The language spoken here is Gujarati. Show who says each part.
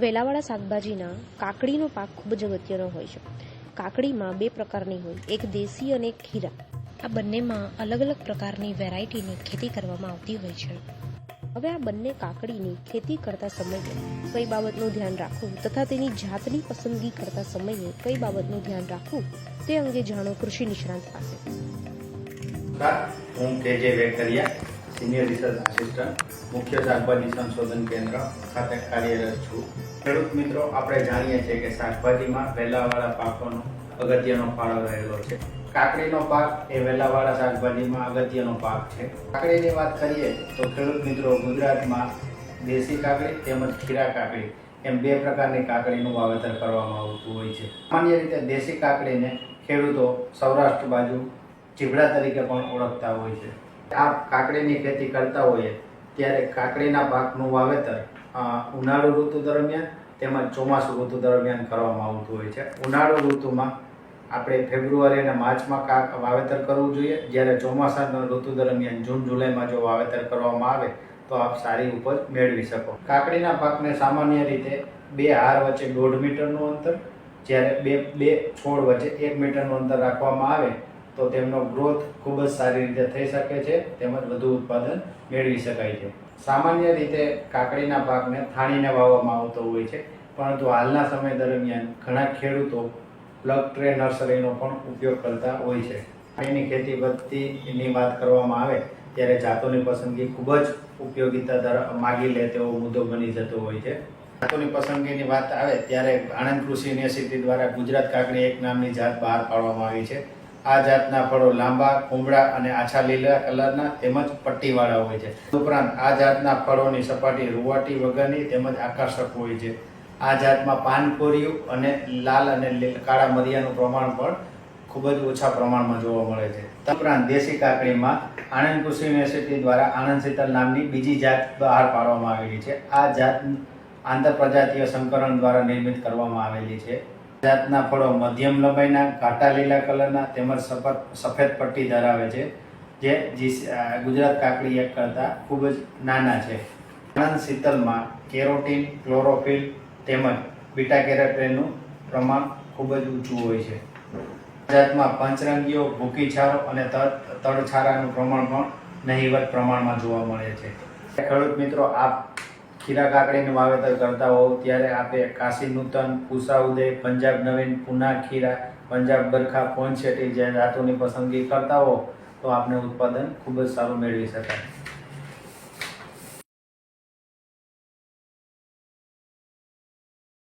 Speaker 1: વેલાવાળા શાકભાજીના કાકડીનો પાક ખૂબ જ અગત્યનો હોય છે. કાકડીમાં બે પ્રકારની હોય, એક દેશી અને એક ખીરા. આ બંનેમાં અલગ અલગ પ્રકારની વેરાયટીની ખેતી કરવામાં આવતી હોય છે. હવે આ બંને કાકડીની ખેતી કરતા સમયે કઈ બાબતનું ધ્યાન રાખવું તથા તેની જાતની પસંદગી કરતા સમયે કઈ બાબતનું ધ્યાન રાખવું તે અંગે જાણો કૃષિ નિષ્ણાંત પાસે.
Speaker 2: હું કે વેકરિયા સિનિયર રિસર્ચ આસિસ્ટન્ટ, મુખ્ય શાકભાજી સંશોધન કેન્દ્ર ખાતે કાર્યરત છું. ખેડૂત મિત્રો, આપણે જાણીએ છીએ કે શાકભાજીમાં વહેલાવાળા પાકોનો અગત્યનો ફાળો રહેલો છે. કાકડીનો પાક એ વહેલાવાળા શાકભાજીમાં અગત્યનો પાક છે. કાકડીની વાત કરીએ તો ખેડૂત મિત્રો, ગુજરાતમાં દેશી કાકડી તેમજ ખીરા કાકડી એમ બે પ્રકારની કાકડીનું વાવેતર કરવામાં આવતું હોય છે. સામાન્ય રીતે દેશી કાકડીને ખેડૂતો સૌરાષ્ટ્ર બાજુ ચીભડા તરીકે પણ ઓળખતા હોય છે. આ કાકડીની ખેતી કરતા હોઈએ, ત્યારે કાકડીના પાકનું વાવેતર ઉનાળુ ઋતુ દરમિયાન તેમજ ચોમાસું ઋતુ દરમિયાન કરવામાં આવતું હોય છે. ઉનાળુ ઋતુમાં આપણે ફેબ્રુઆરી અને માર્ચમાં કાક વાવેતર કરવું જોઈએ. જ્યારે ચોમાસાના ઋતુ દરમિયાન જૂન, જુલાઈમાં જો વાવેતર કરવામાં આવે, તો આપ સારી ઉપજ મેળવી શકો. કાકડીના પાકને સામાન્ય રીતે બે હાર વચ્ચે દોઢ મીટરનું અંતર, જ્યારે બે બે છોડ વચ્ચે એક મીટરનું અંતર રાખવામાં આવે તો તેમનો ગ્રોથ ખૂબ જ સારી રીતે થઈ શકે છે, તેમજ વધુ ઉત્પાદન મેળવી શકાય છે. સામાન્ય રીતે કાકડીના પાકને થાણીને વાવવામાં આવતો હોય છે, પરંતુ હાલના સમય દરમિયાન ઘણા ખેડૂતો પ્લગ ટ્રે નર્સરીનો પણ ઉપયોગ કરતા હોય છે. એની ખેતી પદ્ધતિની વાત કરવામાં આવે, ત્યારે જાતોની પસંદગી ખૂબ જ ઉપયોગીતા ધરા, માગી લે તેવો મુદ્દો બની જતો હોય છે. જાતોની પસંદગીની વાત આવે, ત્યારે આણંદ કૃષિ યુનિવર્સિટી દ્વારા ગુજરાત કાકડી એક નામની જાત બહાર પાડવામાં આવી છે. આ જાતના ફળો લાંબા, કુમળા અને આછા લીલા કલરના તેમજ પટ્ટીવાળા હોય છે. ઉપરાંત આ જાતના ફળોની સપાટી રૂવાટી વગરની તેમજ આકર્ષક હોય છે. આ જાતમાં પાનકોરિયું અને લાલ અને કાળા મરિયાનું પ્રમાણ પણ ખૂબ જ ઓછા પ્રમાણમાં જોવા મળે છે. ઉપરાંત દેશી કાકડીમાં આણંદ કૃષિ યુનિવર્સિટી દ્વારા આણંદ શીતલ નામની બીજી જાત બહાર પાડવામાં આવેલી છે. આ જાત આંતરપ્રજાતીય સંકરણ દ્વારા નિર્મિત કરવામાં આવેલી છે. જાતના ફળો મધ્યમ લંબાઈના ઘાટા લીલા કલરના તેમજ સફેદ પટ્ટી ધરાવે છે, જે ગુજરાત કાકડી એક કરતાં ખૂબ જ નાના છે. આણંદ શીતલમાં કેરોટીન, ક્લોરોફિલ તેમજ બીટા કેરોટીનનું પ્રમાણ ખૂબ જ ઊંચું હોય છે. જાતમાં પંચરંગીઓ ભૂકી છારો અને તડછારાનું પ્રમાણ પણ નહીવત પ્રમાણમાં જોવા મળે છે. ખેડૂત મિત્રો, આપ ખીરા કાકડીનું વાવેતર કરતા હોવ, ત્યારે આપે કાશી નૂતન, પૂસા ઉદય, પંજાબ નવીન, પુના ખીરા, પંજાબ બરખા, પોનશેટી જે જાતોની પસંદગી કરતા હો તો આપને ઉત્પાદન ખૂબ જ સારું મેળવી શકાય.